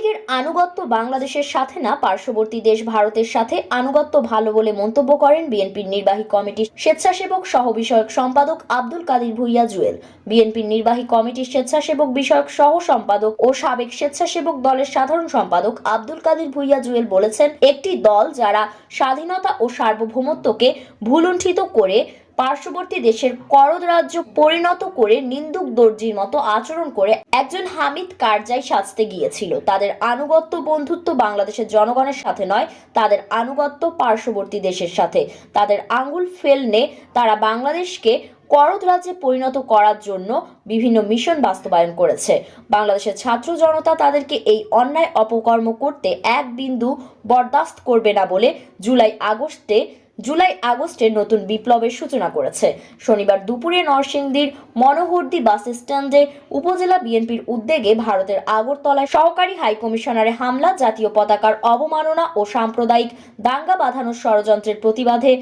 লীগের আনুগত্য বাংলাদেশের সাথে না, পার্শ্ববর্তী দেশ ভারতের সাথে আনুগত্য ভালো বলে মন্তব্য করেন বিএনপির নির্বাহী কমিটির স্বেচ্ছাসেবক সহ বিষয়ক সম্পাদক আব্দুল কাদির ভুইয়া জুয়েল। বিএনপির নির্বাহী কমিটির স্বেচ্ছাসেবক বিষয়ক সহ সম্পাদক ও সাবেক স্বেচ্ছাসেবক দলের সাধারণ সম্পাদক আব্দুল কাদির ভুইয়া জুয়েল বলেছেন, একটি দল যারা স্বাধীনতা ও সার্বভৌমত্বকে ভুলুণ্ঠিত করে পার্শ্ববর্তী দেশের করদ রাজ্য পরিণত করে নিন্দুক দর্জির মতো আচরণ করে একজন হামিদ কারজাই সাজতে গিয়েছিল। তাদের আনুগত্য বন্ধুত্ব বাংলাদেশের জনগণের সাথে নয়, তাদের আনুগত্য পার্শ্ববর্তী দেশের সাথে। তাদের আঙ্গুল ফেলনে তারা বাংলাদেশকে করদ রাজ্যে পরিণত করার জন্য বিভিন্ন মিশন বাস্তবায়ন করেছে। বাংলাদেশের ছাত্র জনতা তাদেরকে এই অন্যায় অপকর্ম করতে এক বিন্দু বরদাস্ত করবে না বলে জুলাই আগস্টে জুলাই আগস্টে নতুন বিপ্লবের সূচনা করেছে। শনিবার দুপুরে নরসিংদীর মনোহরদি বাস স্ট্যান্ডে উপজেলা বিএনপির উদ্যোগে ভারতের আগরতলায় সহকারী হাই হাইকমিশনারে হামলা, জাতীয় পতাকার অবমাননা ও সাম্প্রদায়িক দাঙ্গা বাঁধানোর ষড়যন্ত্রের প্রতিবাদে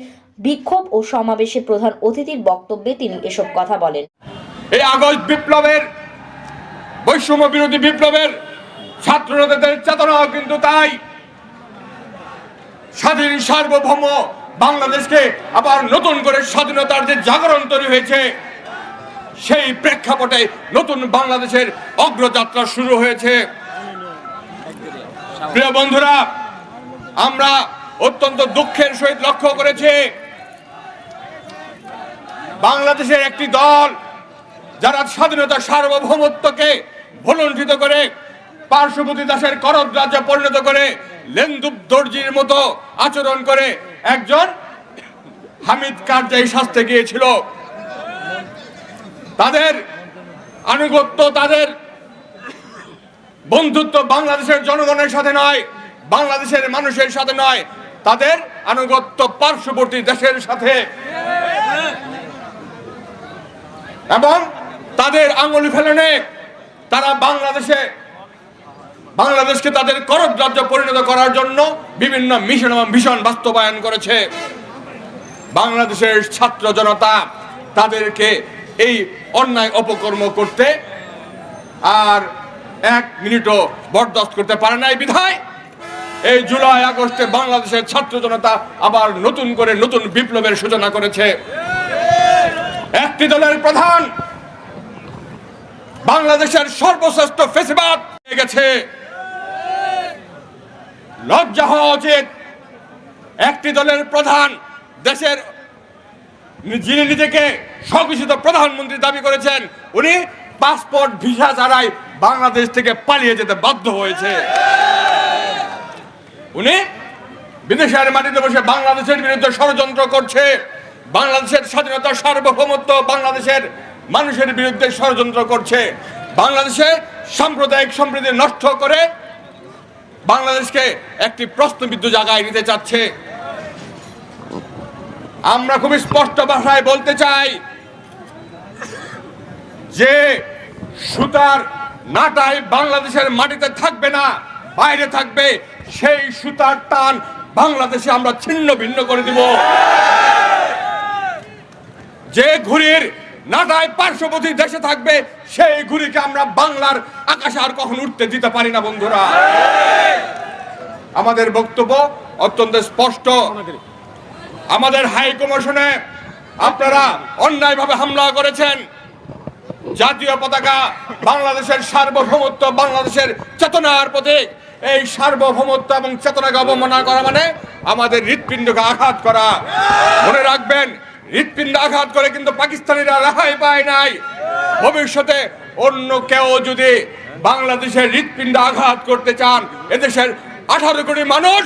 বিক্ষোভ ও সমাবেশে প্রধান অতিথির বক্তব্যে তিনি এসব কথা বলেন। এই আগস্ট বিপ্লবের, বৈষম্য বিরোধী বিপ্লবের ছাত্র নেতাদের চেতনাও কিন্তু তাই। স্বাধীন সার্বভৌম বাংলাদেশকে আবার নতুন করে স্বাধীনতার যে জাগরণ তৈরি হয়েছে, সেই প্রেক্ষাপটে নতুন বাংলাদেশের অগ্রযাত্রা শুরু হয়েছে। প্রিয় বন্ধুরা, আমরা অত্যন্ত দুঃখের সহিত লক্ষ্য করেছি, বাংলাদেশের একটি দল যারা স্বাধীনতা সার্বভৌমত্বকে ভুলণ্ঠিত করে, পার্শ্ববর্তী দাসের করদ রাজ্যে পরিণত করে লেন্দুব দর্জির মতো আচরণ করে একজন হামিদ কারজাই শাস্তে গিয়েছিল? তাদের আনুগত্য, তাদের বন্ধুত্ব বাংলাদেশের জনগণের সাথে নয়, বাংলাদেশের মানুষের সাথে নয়, তাদের আনুগত্য পার্শ্ববর্তী দেশের সাথে। এবং তাদের আঙুল ফেলনে তারা বাংলাদেশে বাংলাদেশকে তাদের করদ রাজ্য পরিণত করার জন্য বিভিন্ন মিশন এবং মিশন বাস্তবায়ন করেছে। বাংলাদেশের ছাত্র জনতা তাদেরকে এই অন্যায় অপকর্ম করতে আর এক মিনিটও বরদাস্ত করতে পারে নাই বিধায়। এই জুলাই, আগস্টে বাংলাদেশের ছাত্র জনতা আবার নতুন করে নতুন বিপ্লবের সূচনা করেছে। একটি দলের প্রধান বাংলাদেশের সর্বশ্রেষ্ঠ ফেসিবাদ গেছে। লজ্জা হওয়া উচিত। একটি দলের প্রধান দেশের যিনি নিজেকে স্বঘোষিত প্রধানমন্ত্রী দাবি করেছেন, উনি পাসপোর্ট ভিসা ছাড়াই বাংলাদেশ থেকে পালিয়ে যেতে বাধ্য হয়েছে। উনি বিদেশের মাটিতে বসে বাংলাদেশের বিরুদ্ধে ষড়যন্ত্র করছে। বাংলাদেশের স্বাধীনতা সার্বভৌমত্ব বাংলাদেশের মানুষের বিরুদ্ধে ষড়যন্ত্র করছে। বাংলাদেশে সাম্প্রদায়িক সম্প্রীতি নষ্ট করে বাংলাদেশকে একটি প্রশ্নবিদ্ধ জায়গায় নিতে চাচ্ছে। আমরা খুবই স্পষ্ট ভাষায় বলতে চাই যে সুতার নাটাই বাংলাদেশের মাটিতে থাকবে না, বাইরে থাকবে। সেই সুতার টান বাংলাদেশে আমরা ছিন্ন ভিন্ন করে দিব। যে ঘুড়ির নাটায় পার্শ্ববর্তী দেশে থাকবে, সেই ঘুড়িকে আমরা বাংলার আকাশে আর কখন উঠতে দিতে পারি না, বন্ধুরা। আমাদের বক্তব্য অত্যন্ত স্পষ্ট। আমাদের হাই কমিশনে আপনারা অন্যায়ভাবে হামলা করেছেন। জাতীয় পতাকা বাংলাদেশের সার্বভৌমত্ব, বাংলাদেশের চেতনার প্রতীক। এই সার্বভৌমত্ব এবং চেতনাকে অবমাননা করা মানে আমাদের হৃৎপিণ্ডকে আঘাত করা। মনে রাখবেন হৃৎপিণ্ড আঘাত করে কিন্তু পাকিস্তানিরা রেহাই পায় নাই। ভবিষ্যতে অন্য কেউ যদি বাংলাদেশের হৃৎপিণ্ড আঘাত করতে চান, এদেশের আঠারো কোটি মানুষ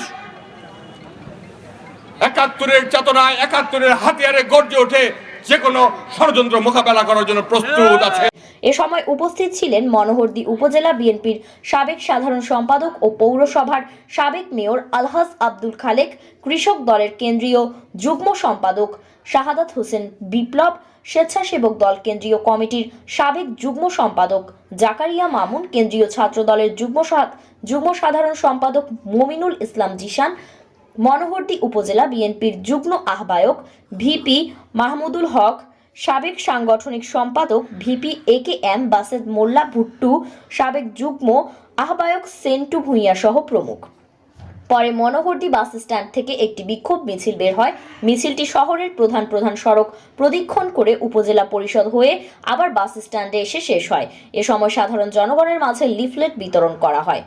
একাত্তরের চেতনায়, একাত্তরের হাতিয়ারে গর্জে ওঠে যে কোনো ষড়যন্ত্র মোকাবেলা করার জন্য প্রস্তুত আছে। এ সময় উপস্থিত ছিলেন মনোহরদী উপজেলা বিএনপির সাবেক সাধারণ সম্পাদক ও পৌরসভার সাবেক মেয়র আলহাজ আব্দুল খালেক, কৃষক দলের কেন্দ্রীয় যুগ্ম সম্পাদক শাহাদাত হোসেন বিপ্লব, স্বেচ্ছাসেবক দল কেন্দ্রীয় কমিটির সাবেক যুগ্ম সম্পাদক জাকারিয়া মামুন, কেন্দ্রীয় ছাত্র দলের যুগ্ম যুগ্ম সাধারণ সম্পাদক মমিনুল ইসলাম জিশান মনোহরদী উপজেলা বিএনপির যুগ্ম আহ্বায়ক ভিপি মাহমুদুল হক, সাবেক সাংগঠনিক সম্পাদক VP A K M Based Molla Bhuttu, সাবেক যুগ্ম আহ্বায়ক সেন্টু ভূঁইয়া সহ প্রমুখ। পরে মনোহরদি বাস স্ট্যান্ড থেকে একটি বিক্ষোভ মিছিল বের হয়। মিছিলটি শহরের প্রধান প্রধান সড়ক প্রদক্ষিণ করে উপজেলা পরিষদ হয়ে আবার বাস স্ট্যান্ডে এসে শেষ হয়। এ সময় সাধারণ জনগণের মাঝে লিফলেট বিতরণ করা হয়।